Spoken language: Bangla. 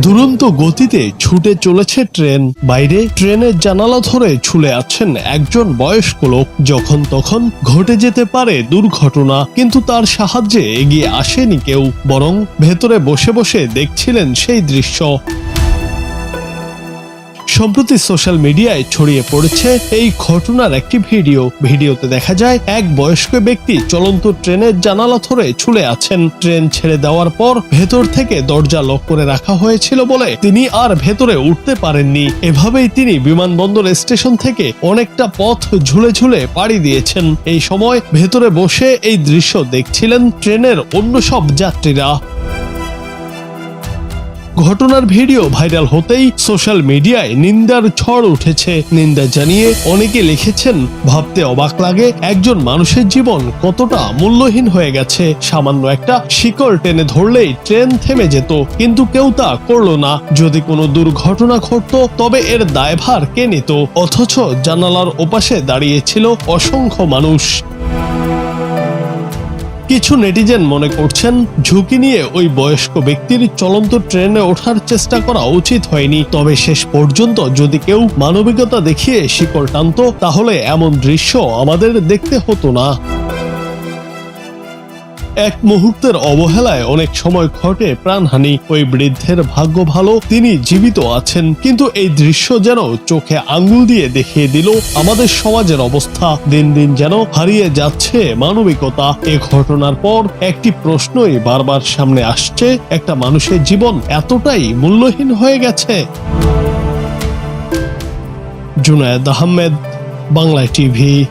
দুরন্ত গতিতে ছুটে চলেছে ট্রেন। বাইরে ট্রেনের জানালা ধরে ছুলে আছেন একজন বয়স্ক লোক। যখন তখন ঘটে যেতে পারে দুর্ঘটনা, কিন্তু তার সাহায্যে এগিয়ে আসেনি কেউ, বরং ভেতরে বসে বসে দেখছিলেন সেই দৃশ্য। সম্প্রতি সোশ্যাল মিডিয়ায় ছড়িয়ে পড়েছে এই ঘটনার একটি ভিডিও। ভিডিওতে দেখা যায়, এক বয়স্ক ব্যক্তি চলন্ত ট্রেনের জানালা ধরে ছুলে আছেন। ট্রেন ছেড়ে দেওয়ার পর ভেতর থেকে দরজা লক করে রাখা হয়েছিল বলে তিনি আর ভেতরে উঠতে পারেননি। এভাবেই তিনি বিমানবন্দর স্টেশন থেকে অনেকটা পথ ঝুলে ঝুলে পাড়ি দিয়েছেন। এই সময় ভেতরে বসে এই দৃশ্য দেখছিলেন ট্রেনের অন্য সব যাত্রীরা। ঘটনার ভিডিও ভাইরাল হতেই সোশ্যাল মিডিয়ায় নিন্দার ঝড় উঠেছে। নিন্দা জানিয়ে অনেকে লিখেছেন, ভাবতে অবাক লাগে একজন মানুষের জীবন কতটা মূল্যহীন হয়ে গেছে। সামান্য একটা শিকড় টেনে ধরলেই ট্রেন থেমে যেত, কিন্তু কেউ তা করল না। যদি কোনো দুর্ঘটনা ঘটতো, তবে এর দায়ভার কে নিত? অথচ জানালার ওপাশে দাঁড়িয়েছিল অসংখ্য মানুষ। কিছু নেটিজেন মনে করছেন, ঝুঁকি নিয়ে ওই বয়স্ক ব্যক্তির চলন্ত ট্রেনে ওঠার চেষ্টা করা উচিত হয়নি। তবে শেষ পর্যন্ত যদি কেউ মানবিকতা দেখিয়ে শিকড় টানত, তাহলে এমন দৃশ্য আমাদের দেখতে হতো না। এক মুহূর্তের অবহেলায় অনেক সময় ঘটে প্রাণহানি। ওই বৃদ্ধের ভাগ্য ভালো, তিনি জীবিত আছেন, কিন্তু এই দৃশ্য যেন চোখে আঙ্গুল দিয়ে দেখিয়ে দিল আমাদের সমাজের অবস্থা। দিন দিন যেন হারিয়ে যাচ্ছে মানবিকতা। এ ঘটনার পর একটি প্রশ্নই বারবার সামনে আসছে, একটা মানুষের জীবন এতটাই মূল্যহীন হয়ে গেছে। জুনায়েদ আহমেদ, বাংলা টিভি।